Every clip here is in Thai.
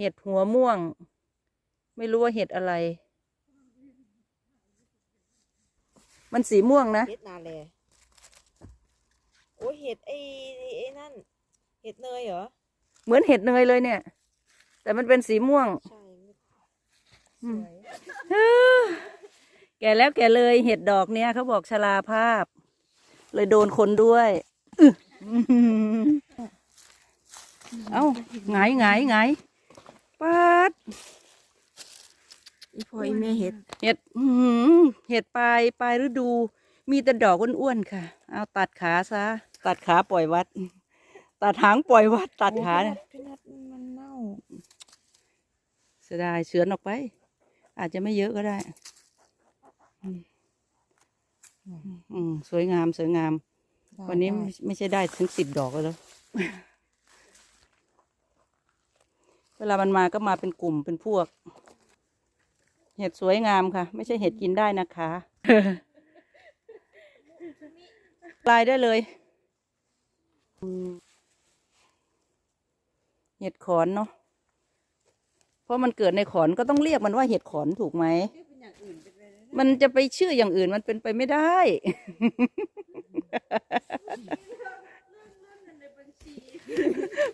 เห็ดหัวม่วง ไม่รู้ว่าเห็ดอะไร มันสีม่วงนะ เห็ดนาแลโอ้ยเห็ดไอ้ไอ้นั่น เห็ดเนยเหรอ เหมือนเห็ดเนยเลยเนี่ย แต่มันเป็นสีม่วง ใช่อืสมวยแก่แล้วแก่เลยเห็ดดอกเนี้ยเขาบอกชราภาพ เลยโดนคนด้วยอื้อเอ้าหงายหงายหงาย ปัดอีพออีแม่เห็ด เห็ดอื้อหือเห็ดปลายปลายฤดู มีแต่ดอกอ้วนๆค่ะ เอาตัดขาซะ ตัดขาปล่อยวัด ตัดหางปล่อยวัด ตัดขาเนี่ย พี่นัทมันเน่าเสียดายเฉือนออกไป อาจจะไม่เยอะก็ได้อืมอืมสวยงามสวยงาม วันนี้ไม่ไม่ใช่ได้ถึงสิบดอกแล้วเวลามันมาก็มาเป็นกลุ่มเป็นพวก เห็ดสวยงามค่ะ ไม่ใช่เห็ดกินได้นะคะปลายได้เลยอืมเห็ดขอนเนาะเพราะมันเกิดในขอนก็ต้องเรียกมันว่าเห็ดขอนถูกไหมมันจะไปชื่ออย่างอื่นมันเป็นไปไม่ได้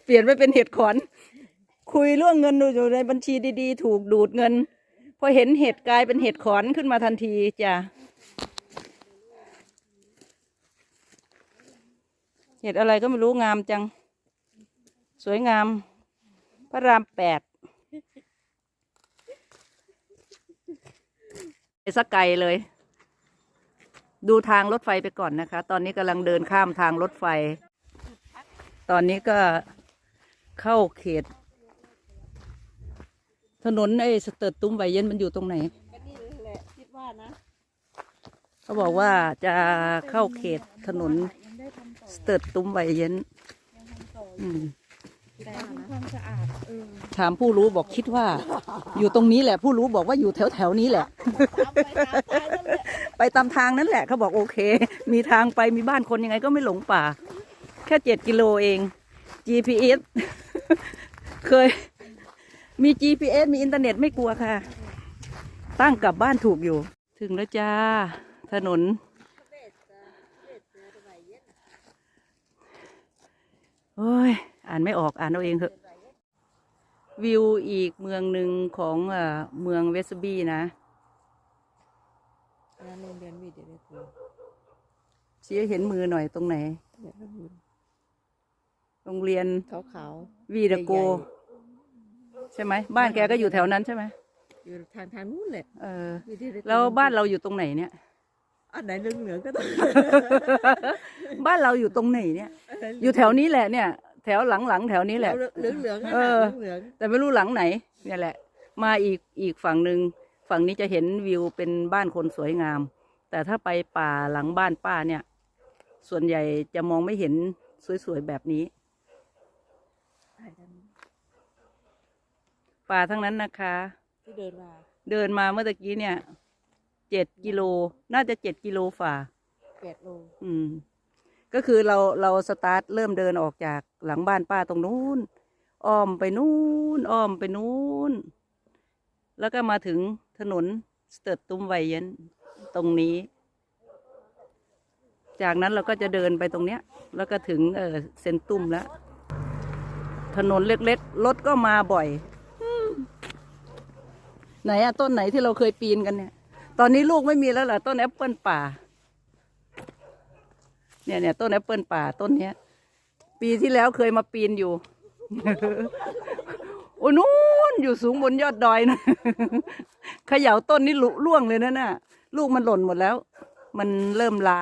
เปลี่ยนไปเป็นเห็ดขอน คุยเรื่องเงินอยู่ในบัญชีดีๆ ถูกดูดเงิน พอเห็นเห็ดกลายเป็นเห็ดขอนขึ้นมาทันทีจ้ะเห็ดอะไรก็ไม่รู้งามจัง สวยงาม พระรามแปดไปสักไกลเลย ดูทางรถไฟไปก่อนนะคะ ตอนนี้กำลังเดินข้ามทางรถไฟ ตอนนี้ก็เข้าเขต ถนนไอ้สเติร์ดตุ้มใบเย็นมันอยู่ตรงไหน ก็นี่แหละคิดว่านะเขาบอกว่าจะเข้าเขตถนนสเติร์ดตุ้มใบเย็นอืมแต่ทำความสะอาดเออถามผู้รู้บอกคิดว่า อยู่ตรงนี้แหละ ผู้รู้บอกว่าอยู่แถวแถวๆนี้แหละ ตามไปตามทางนั่นแหละไปตามทางนั้นแหละเขาบอกโอเค มีทางไปมีบ้านคนยังไงก็ไม่หลงป่า แค่เจ็ดกิโลเอง GPS เคย มี GPS มีอินเทอร์เน็ตไม่กลัวค่ะ ตั้งกลับบ้านถูกอยู่ ถึงแล้วจ้า ถนน โอ้ย อ่านไม่ออกอ่านเอาเองเถอะ วิวอีกเมืองหนึ่งของเอ่อเมืองเวสบีนะอันนั้นโรงเรียเดี๋ยวได้ครูชี้ให้เห็นมือหน่อยตรงไหน โรงเรียนขาวขาววีดโก ใช่ไหมบ้านแกก็อยู่แถวนั้นใช่ไหมๆอยู่ทางทางนู้นแหละเออวิทย์เดี๋ยได้คแล้วบ้านเราอยู่ตรงไหนเนี่ย อันไหนเหลืองเหลืองๆก็ต้องบ้านเราอยู่ตรงไหนเนี่ย อยู่แถวนี้แหละเนี่ย แถวหลังๆแถวนี้แหละเหลืองเหลืองๆเออเหลืองแต่ไม่รู้หลังไหน เนี่ยแหละ มาอีกอีกฝั่งหนึ่งฝั่งนี้จะเห็นวิวเป็นบ้านคนสวยงาม แต่ถ้าไปป่าหลังบ้านป้าเนี่ย ส่วนใหญ่จะมองไม่เห็นสวยๆแบบนี้ ป่าทั้งนั้นนะคะ ที่เดินมา เดินมาเมื่อตะกี้เนี่ยเจ็ดกิโลน่าจะเจ็ดกิโลฝ่า แปดโลอืม ก็คือเราเราสตาร์ทเริ่มเดินออกจากหลังบ้านป้าตรงนู้นอ้อมไปนู้นอ้อมไปนู้น แล้วก็มาถึงถนนสเติร์ดตุ้มไวเย็นตรงนี้ จากนั้นเราก็จะเดินไปตรงเนี้ย แล้วก็ถึงเออเซนตุ้มแล้ว ถนนเล็กๆรถก็มาบ่อยอืม ไหนอะต้นไหนที่เราเคยปีนกันเนี่ย ตอนนี้ลูกไม่มีแล้วเหรอต้นแอปเปิลป่า เนี่ยเนี่ยต้นแอปเปิลป่าต้นเนี้ย ปีที่แล้วเคยมาปีนอยู่โอ้นู้นอยู่สูงบนยอดดอยนะเขย่าต้นนี่ลุล่วงเลยนะน่ะ ลูกมันหล่นหมดแล้ว มันเริ่มลา